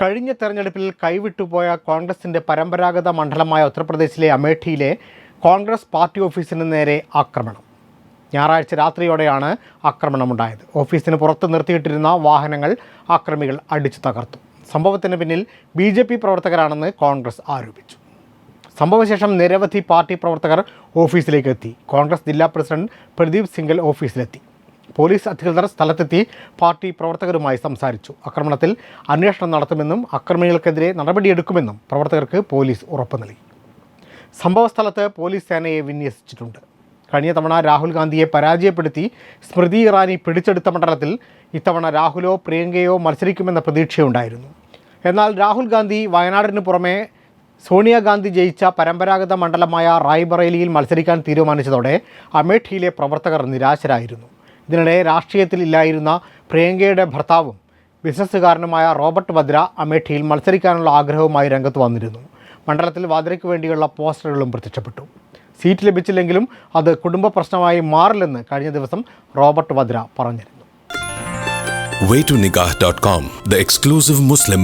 കഴിഞ്ഞ തെരഞ്ഞെടുപ്പിൽ കൈവിട്ടുപോയ കോൺഗ്രസിന്റെ പരമ്പരാഗത മണ്ഡലമായ ഉത്തർപ്രദേശിലെ അമേഠിയിലെ കോൺഗ്രസ് പാർട്ടി ഓഫീസിന് നേരെ ആക്രമണം. ഞായറാഴ്ച രാത്രിയോടെയാണ് ആക്രമണമുണ്ടായത്. ഓഫീസിന് പുറത്ത് നിർത്തിയിട്ടിരുന്ന വാഹനങ്ങൾ ആക്രമികൾ അടിച്ചു തകർത്തു. സംഭവത്തിന് പിന്നിൽ ബി ജെ പി പ്രവർത്തകരാണെന്ന് കോൺഗ്രസ് ആരോപിച്ചു. സംഭവശേഷം നിരവധി പാർട്ടി പ്രവർത്തകർ ഓഫീസിലേക്ക് എത്തി. കോൺഗ്രസ് ജില്ലാ പ്രസിഡന്റ് പ്രദീപ് സിംഗൽ ഓഫീസിലെത്തി. പോലീസ് അധികൃതർ സ്ഥലത്തെത്തി പാർട്ടി പ്രവർത്തകരുമായി സംസാരിച്ചു. ആക്രമണത്തിൽ അന്വേഷണം നടത്തുമെന്നും അക്രമികൾക്കെതിരെ നടപടിയെടുക്കുമെന്നും പ്രവർത്തകർക്ക് പോലീസ് ഉറപ്പു നൽകി. സംഭവസ്ഥലത്ത് പോലീസ് സേനയെ വിന്യസിച്ചിട്ടുണ്ട്. കഴിഞ്ഞ തവണ രാഹുൽ ഗാന്ധിയെ പരാജയപ്പെടുത്തി സ്മൃതി ഇറാനി പിടിച്ചെടുത്ത മണ്ഡലത്തിൽ ഇത്തവണ രാഹുലോ പ്രിയങ്കയോ മത്സരിക്കുമെന്ന പ്രതീക്ഷയുണ്ടായിരുന്നു. എന്നാൽ രാഹുൽ ഗാന്ധി വയനാടിന് പുറമെ സോണിയാഗാന്ധി ജയിച്ച പരമ്പരാഗത മണ്ഡലമായ റായ്ബറേലിയിൽ മത്സരിക്കാൻ തീരുമാനിച്ചതോടെ അമേഠിയിലെ പ്രവർത്തകർ നിരാശരായിരുന്നു. ഇതിനിടെ രാഷ്ട്രീയത്തിൽ ഇല്ലായിരുന്ന പ്രിയങ്കയുടെ ഭർത്താവും ബിസിനസ്സുകാരനുമായ റോബർട്ട് വദ്ര അമേഠിയിൽ മത്സരിക്കാനുള്ള ആഗ്രഹവുമായി രംഗത്ത് വന്നിരുന്നു. മണ്ഡലത്തിൽ വാദ്രയ്ക്ക് വേണ്ടിയുള്ള പോസ്റ്ററുകളും പ്രത്യക്ഷപ്പെട്ടു. സീറ്റ് ലഭിച്ചില്ലെങ്കിലും അത് കുടുംബ പ്രശ്നമായി മാറില്ലെന്ന് കഴിഞ്ഞ ദിവസം റോബർട്ട് വദ്ര പറഞ്ഞിരുന്നു. Waytonikah.com, the exclusive Muslim.